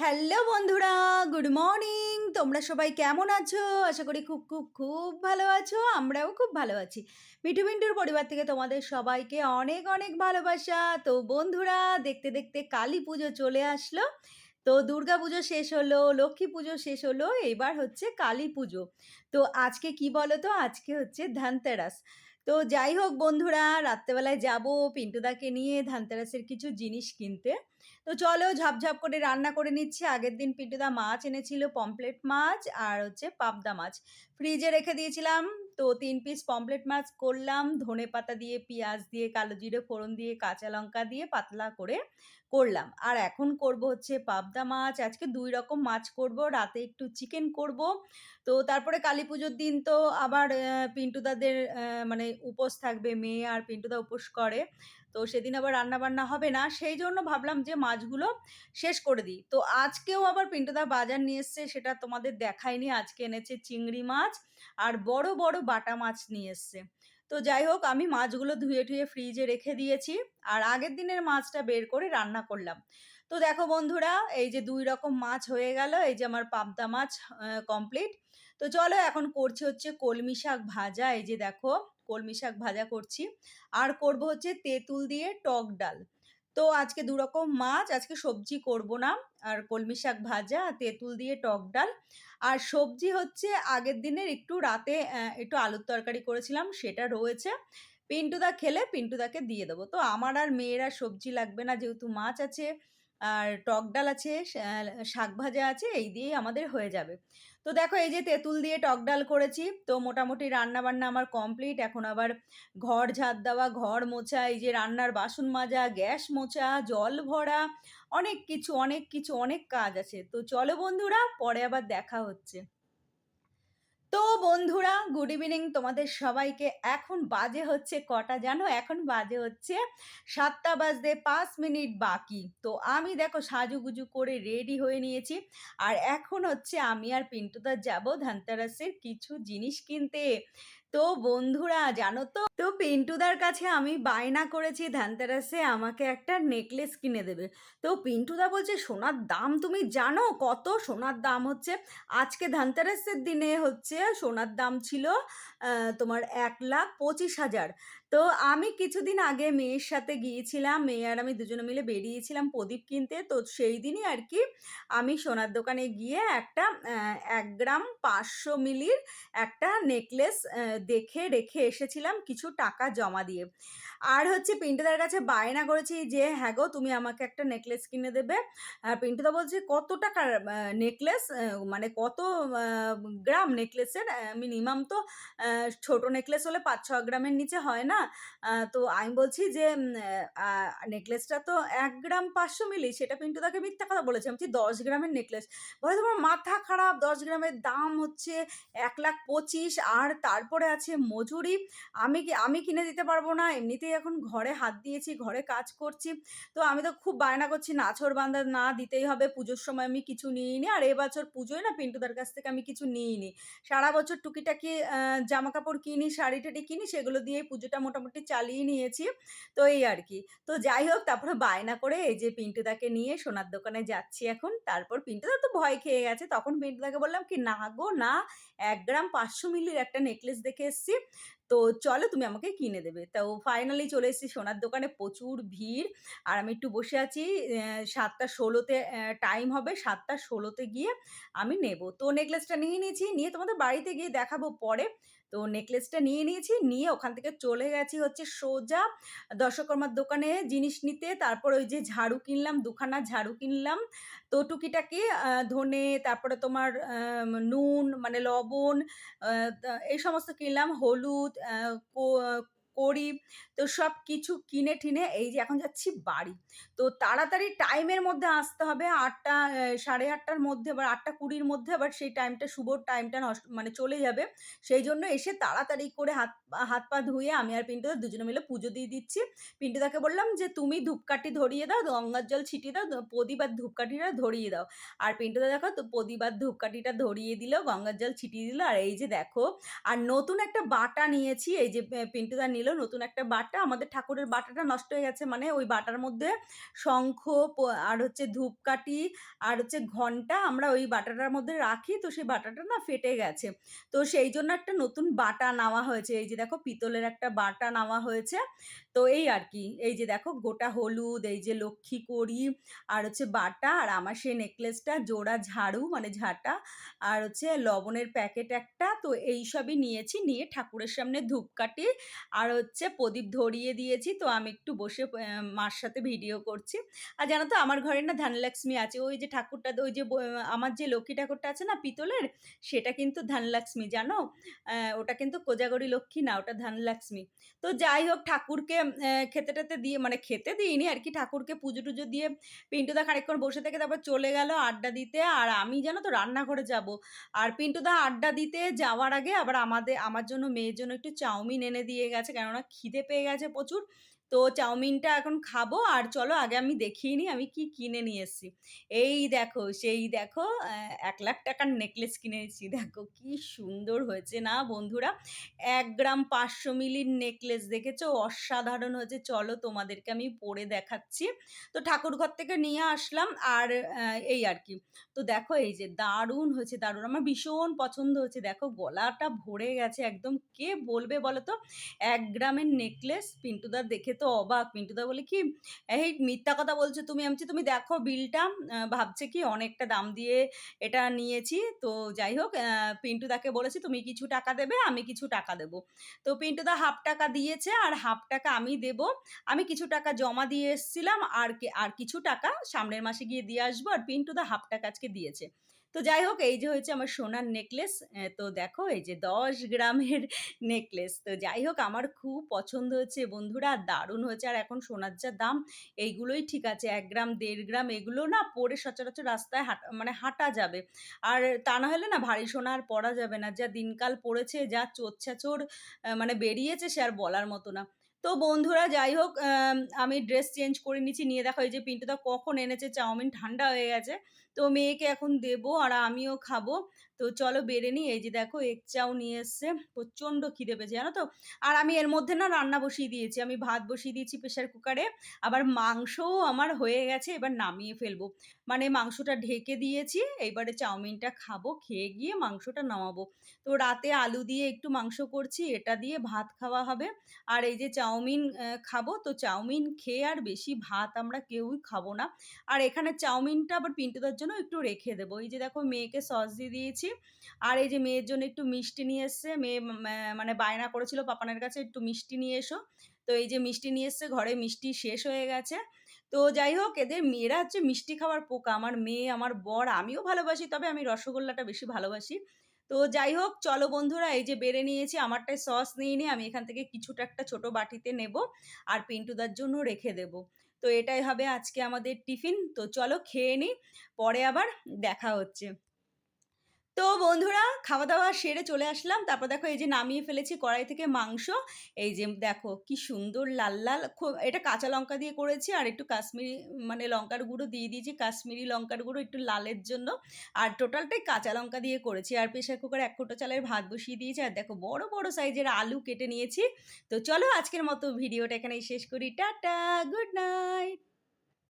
Hello বন্ধুরা, good morning. তোমরা সবাই কেমন আছো? আশা করি খুব খুব খুব ভালো আছো। আমরাও খুব ভালো আছি। মিঠু মিন্টুর পরিবার থেকে তোমাদের সবাইকে অনেক অনেক ভালোবাসা। তো বন্ধুরা, দেখতে দেখতে কালী পুজো চলে আসলো। তো দুর্গা পুজো শেষ হলো, লক্ষ্মী পুজো শেষ হলো, এবার হচ্ছে কালী পুজো। তো আজকে কি বলো তো আজকে হচ্ছে ধানতেরাস। তো যাই হোক বন্ধুরা, রাত্রেবেলায় যাব পিন্টুদাকে নিয়ে ধানতেরাসের কিছু জিনিস কিনতে। তো চলো ঝাপঝাপ করে রান্না করে নিচ্ছি। আগের দিন পিন্টুদা মাছ এনেছিল পমপ্লেট মাছ আর হচ্ছে পাবদা মাছ। ফ্রিজে রেখে দিয়েছিলাম, তো তিন পিস পমপ্লেট মাছ করলাম। ধনে পাতা দিয়ে, পেঁয়াজ দিয়ে, কালো জিরে, ফোড়ন দিয়ে, কাঁচা লঙ্কা দিয়ে পাতলা করে করলাম। আর এখন করব হচ্ছে পাবদা মাছ। আজকে দুই রকম মাছ করব, রাতে একটু চিকেন করব। তো তারপরে কালী পুজোর দিন তো আবার পিন্টুদাদের মানে উপোস থাকবে, মেয়ে আর পিন্টুদা উপোস করে। তো সেদিন আবার রান্না বান্না হবে না। সেই জন্য ভাবলাম যে মাছগুলো শেষ করে দিই। তো আজকেও আবার পিন্টুদা বাজার নিয়ে এসছে, সেটা তোমাদের দেখায়নি আজকে এনেছে চিংড়ি মাছ আর বড় বড় বাটা মাছ নিয়ে এসছে। তো যাই হোক, আমি মাছগুলো ধুয়ে ধুয়ে ফ্রিজে রেখে দিয়েছি আর আগের দিনের মাছটা বের করে রান্না করলাম। তো দেখো বন্ধুরা, এই যে দুই রকম মাছ হয়ে গেল। এই যে আমার পাবদা মাছ কমপ্লিট তো চলো এখন করছি হচ্ছে কলমি শাক ভাজা, এই যে দেখো কলমি শাক ভাজা করছি। আর করব হচ্ছে তেঁতুল দিয়ে টক ডাল। তো আজকে দু রকম মাছ, আজকে সবজি করব না। আর কলমি শাক ভাজা, তেঁতুল দিয়ে টক ডাল। আর সবজি হচ্ছে আগের দিনের একটু রাতে একটু আলুর তরকারি করেছিলাম, সেটা রয়েছে। পিন্টুদা খেলে পিন্টুদাকে দিয়ে দেবো। তো আমার আর মেয়েরা সবজি লাগবে না, যেহেতু মাছ আছে, আর টক ডাল আছে শাক ভাজা আছে, এই দিয়েই আমাদের হয়ে যাবে। তো দেখো এই যে তেঁতুল দিয়ে টক ডাল করেছি, তো মোটামুটি রান্না বান্না আমার কমপ্লিট এখন আবার ঘর ঝাঁত দেওয়া, ঘর মোছা, এই যে রান্নার বাসন মাজা, গ্যাস মোছা, জল ভরা, অনেক কিছু অনেক কিছু, অনেক কাজ আছে। তো চলো বন্ধুরা, পরে আবার দেখা হচ্ছে। তো বন্ধুরা গুড ইভিনিং তোমাদের সবাইকে। এখন বাজে হচ্ছে কটা জানো? এখন বাজে হচ্ছে সাতটা বাজতে পাঁচ মিনিট বাকি। তো আমি দেখো সাজুগুজু করে রেডি হয়ে নিয়েছি। আর এখন হচ্ছে আমি আর পিন্টুদা যাব ধানতেরাসের কিছু জিনিস কিনতে। তো বন্ধুরা, জানো তো তো পিন্টুদার কাছে আমি বায়না করেছি, ধানতেরাসে আমাকে একটা নেকলেস কিনে দেবে। তো পিন্টুদা বলছে, সোনার দাম তুমি জানো? কত সোনার দাম হচ্ছে? আজকে ধানতেরাসের দিনে হচ্ছে সোনার দাম ছিল তোমার এক লাখ পঁচিশ হাজার। তো আমি কিছুদিন আগে মেয়ের সাথে গিয়েছিলাম, মেয়ে আর আমি দুজনে মিলে বেরিয়েছিলাম প্রদীপ কিনতে। তো সেই দিনই আর কি আমি সোনার দোকানে গিয়ে একটা এক গ্রাম পাঁচশো মিলির একটা নেকলেস দেখে, রেখে এসেছিলাম। কিছু টাকা জমা দিয়ে। আর হচ্ছে পিন্টুদার কাছে বায়না করেছি যে হ্যাঁ গো, তুমি আমাকে একটা নেকলেস কিনে দেবে। আর পিন্টুদা বলছে কত টাকার নেকলেস মানে কত গ্রাম নেকলেসের মিনিমাম তো ছোট নেকলেস হলে পাঁচ ছ গ্রামের নিচে হয় না? তো আমি বলছি যে নেকলেসটা তো এক গ্রাম পাঁচশো মিলি, সেটা পিন্টুদাকে মিথ্যা কথা বলেছে। আমি দশ গ্রামের নেকলেস বলে, তোমার মাথা খারাপ, দশ গ্রামের দাম হচ্ছে এক লাখ পঁচিশ, আর তারপরে আছে মজুরি। আমি কি আমি কিনে দিতে পারব না, এমনিতেই এখন ঘরে হাত দিয়েছি, ঘরে কাজ করছি, তো আমি তো খুব বায়না করছি, নাছর বান্ধা না দিতেই হবে, পুজোর সময় আমি কিছু নিইনি, আর এবছর পুজোয় না পিন্টুদার কাছ থেকে আমি কিছু নিইনি। সারা বছর টুকিটাকি জামা কাপড় কিনি, শাড়ি টাড়ি কিনি, সেগুলো দিয়েই পুজোটা মোটামুটি চালিয়ে নিয়েছি, তো এই আর কি। তো যাই হোক, তারপরে বায়না করে এই যে পিন্টুদাকে নিয়ে সোনার দোকানে যাচ্ছি এখন, তারপর পিন্টুদা তো ভয় খেয়ে গেছে, তখন পিন্টুদাকে বললাম কি, না গো, না, এক গ্রাম পাঁচশো মিলির একটা নেকলেস দেখে এসছি তো চলো তুমি আমাকে কিনে দেবে। তো ফাইনালি চলে এসেছি সোনার দোকানে, প্রচুর ভিড়। আর আমি একটু বসে আছি সাতটা ষোলোতে টাইম হবে, সাতটা ষোলোতে গিয়ে আমি নেব। তো নেকলেসটা নিয়ে নিয়েছি, নিয়ে তোমাদের বাড়িতে গিয়ে দেখাবো পরে। তো নেকলেসটা নিয়ে নিয়েছি, নিয়ে ওখান থেকে চলে গেছি হচ্ছে সোজা দর্শকর্মার দোকানে জিনিস নিতে। তারপর ওই যে ঝাড়ু কিনলাম, দুখানা ঝাড়ু কিনলাম। তো টুকিটাকি ধনে, তারপরে তোমার নুন মানে লবণ এই সমস্ত কিনলাম। হলুদ À, cô কো- কড়ি তো সব কিছু কিনে ঠিনে এই যে এখন যাচ্ছি বাড়ি। তো তাড়াতাড়ি টাইমের মধ্যে আসতে হবে। আটটা সাড়ে আটটার মধ্যে বা আটটা কুড়ির মধ্যে আবার সেই টাইমটা শুভ টাইমটা নষ্ট মানে চলে যাবে। সেই জন্য এসে তাড়াতাড়ি করে হাত হাত পা ধুয়ে আমি আর পিন্টুদা দুজনে মিলে পুজো দিয়ে দিচ্ছি। পিন্টুদাকে বললাম যে, তুমি ধূপকাঠি ধরিয়ে দাও, গঙ্গার জল ছিটিয়ে দাও, প্রদীপ আর ধূপকাঠিটা ধরিয়ে দাও। আর পিন্টুদা দেখো তো প্রদীপ আর ধূপকাঠিটা ধরিয়ে দিল, গঙ্গার জল ছিটিয়ে দিল। আর এই যে দেখো, আর নতুন একটা বাটা নিয়েছি। এই যে পিন্টুদা নিল নতুন একটা বাটা, আমাদের ঠাকুরের বাটাটা নষ্ট হয়ে গেছে মানে ওই বাটার মধ্যে শঙ্খ আর হচ্ছে ধূপকাঠি, আর হচ্ছে ঘণ্টা আমরা ওই বাটাটার মধ্যে রাখি। তো সেই বাটাটা না ফেটে গেছে। তো সেই জন্য একটা নতুন বাটা নেওয়া হয়েছে। এই যে দেখো, পিতলের একটা বাটা নেওয়া হয়েছে। তো এই আর কি এই যে দেখো গোটা হলুদ, এই যে লক্ষ্মী করি আর হচ্ছে বাটা, আর আমার সেই নেকলেসটা জোড়া ঝাড়ু মানে ঝাঁটা, আর হচ্ছে লবণের প্যাকেট একটা, তো এই সবই নিয়েছি। নিয়ে ঠাকুরের সামনে ধূপকাঠি আর হচ্ছে প্রদীপ ধরিয়ে দিয়েছি। তো আমি একটু বসে মার সাথে ভিডিও করছি। আর জানো তো, আমার ঘরে না ধানলক্ষ্মী আছে। ওই যে ঠাকুরটা, ওই যে আমার যে লক্ষ্মী ঠাকুরটা আছে না পিতলের, সেটা কিন্তু ধানলক্ষ্মী, জানো? ওটা কিন্তু কোজাগরি লক্ষ্মী না, ওটা ধানলক্ষ্মী। তো যাই হোক, ঠাকুরকে খেতে টেতে দিয়ে মানে খেতে দিইনি আর কি, ঠাকুরকে পুজো টুজো দিয়ে পিন্টুদা খানিকক্ষণ বসে থেকে তারপর চলে গেল আড্ডা দিতে। আর আমি যেন তো রান্নাঘরে যাব। আর পিন্টুদা আড্ডা দিতে যাওয়ার আগে আবার আমাদের, আমার জন্য, মেয়ের জন্য একটু চাউমিন এনে দিয়ে গেছে, কেননা খিদে পেয়ে গেছে প্রচুর। তো চাউমিনটা এখন খাব আর চলো আগে আমি দেখিয়ে নিই আমি কি কিনে নিয়ে এসেছি। এই দেখো, সেই দেখো এক লাখ টাকার নেকলেস কিনেছি দেখো কি সুন্দর হয়েছে না বন্ধুরা? এক গ্রাম পাঁচশো মিলির নেকলেস দেখেছ? অসাধারণ হয়েছে। চলো তোমাদেরকে আমি পরে দেখাচ্ছি। তো ঠাকুর ঘর থেকে নিয়ে আসলাম আর এই আর কি। তো দেখো এই যে দারুণ হয়েছে, দারুণ। আমার ভীষণ পছন্দ হয়েছে। দেখো গলাটা ভরে গেছে একদম। কে বলবে বলো তো? এক গ্রামের নেকলেস পিন্টুদা দেখে তো অবাক। পিন্টুদা বলে, কি? এই মিথ্যা কথা বলছো তুমি। আমি তুমি দেখো বিলটা ভাবছে কি অনেকটা দাম দিয়ে এটা নিয়েছি। তো যাই হোক পিন্টুদাকে বলেছি, তুমি কিছু টাকা দেবে, আমি কিছু টাকা দেবো। তো পিন্টুদা হাফ টাকা দিয়েছে, আর হাফ টাকা আমি দেব। আমি কিছু টাকা জমা দিয়ে এসেছিলাম, আর আর কিছু টাকা সামনের মাসে গিয়ে দিয়ে আসব, আর পিন্টুদা হাফ টাকা আজকে দিয়েছে। তো যাই হোক এই যে হয়েছে আমার সোনার নেকলেস তো দেখো এই যে দশ গ্রামের নেকলেস তো যাই হোক আমার খুব পছন্দ হয়েছে বন্ধুরা, দারুণ হয়েছে। আর এখন সোনার যা দাম, এইগুলোই ঠিক আছে, এক গ্রাম, দেড় গ্রাম, এগুলো না পরে সচরাচর রাস্তায় হাঁটা মানে হাঁটা যাবে। আর তা না হলে না ভারী সোনা আর পরা যাবে না, যা দিনকাল পড়েছে, যা চোর মানে বেরিয়েছে সে আর বলার মতো না। তো বন্ধুরা যাই হোক আমি ড্রেস চেঞ্জ করে নিচ্ছি, নিয়ে দেখো এই যে পিন্টুদা কখন এনেছে, চাউমিন ঠান্ডা হয়ে গেছে। তো মেয়েকে এখন দেবো আর আমিও খাব। তো চলো বেড়ে নিই। এই যে দেখো এক চাও নিয়ে এসছে। প্রচণ্ড খিদে পেয়েছে, জানো তো? আর আমি এর মধ্যে না রান্না বসিয়ে দিয়েছি। আমি ভাত বসিয়ে দিয়েছি প্রেশার কুকারে। আবার মাংসও আমার হয়ে গেছে, এবার নামিয়ে ফেলব। মানে মাংসটা ঢেকে দিয়েছি এইবারে চাউমিনটা খাব, খেয়ে গিয়ে মাংসটা নামাবো। তো রাতে আলু দিয়ে একটু মাংস করছি, এটা দিয়ে ভাত খাওয়া হবে। আর এই যে চাউমিন খাব। তো চাউমিন খেয়ে আর বেশি ভাত আমরা কেউই খাব না। আর এখানে চাউমিনটা আবার পিন্টুদার জন্য একটু রেখে দেবো। এই যে দেখো মেয়েকে সস দিয়ে দিয়েছি। আর এই যে মেয়ের জন্য একটু মিষ্টি নিয়ে এসছে। মেয়ে মানে বায়না করেছিল পাপানের কাছে, একটু মিষ্টি নিয়ে এসো। তো এই যে মিষ্টি নিয়ে এসছে, ঘরে মিষ্টি শেষ হয়ে গেছে। তো যাই হোক, এদের মেয়েরা হচ্ছে মিষ্টি খাওয়ার পোকা। আমার মেয়ে, আমার বর, আমিও ভালোবাসি, তবে আমি রসগোল্লাটা বেশি ভালোবাসি। তো যাই হোক, চলো বন্ধুরা, এই যে বেড়ে নিয়েছি, আমারটায় সস নিয়ে নিয়ে আমি এখান থেকে কিছুটা একটা ছোট বাটিতে নেব আর পিন্টুদার জন্য রেখে দেব। তো এটাই হবে আজকে আমাদের টিফিন। তো চলো খেয়ে নিই পরে আবার দেখা হচ্ছে। তো বন্ধুরা খাওয়া দাওয়া সেরে চলে আসলাম। তারপর দেখো এই যে নামিয়ে ফেলেছি কড়াই থেকে মাংস। এই যে দেখো কি সুন্দর লাল লাল এটা কাঁচা লঙ্কা দিয়ে করেছি আর একটু কাশ্মীরি মানে লঙ্কার গুঁড়ো দিয়ে দিয়েছি। কাশ্মীরি লঙ্কার গুঁড়ো একটু লালের জন্য। আর টোটালটাই কাঁচা লঙ্কা দিয়ে করেছি। আর প্রেশার কুকারে এক কোটো চালের ভাত বসিয়ে দিয়েছি। আর দেখো বড় বড় সাইজের আলু কেটে নিয়েছি। তো চলো আজকের মতো ভিডিওটা এখানেই শেষ করি। Tata, good night!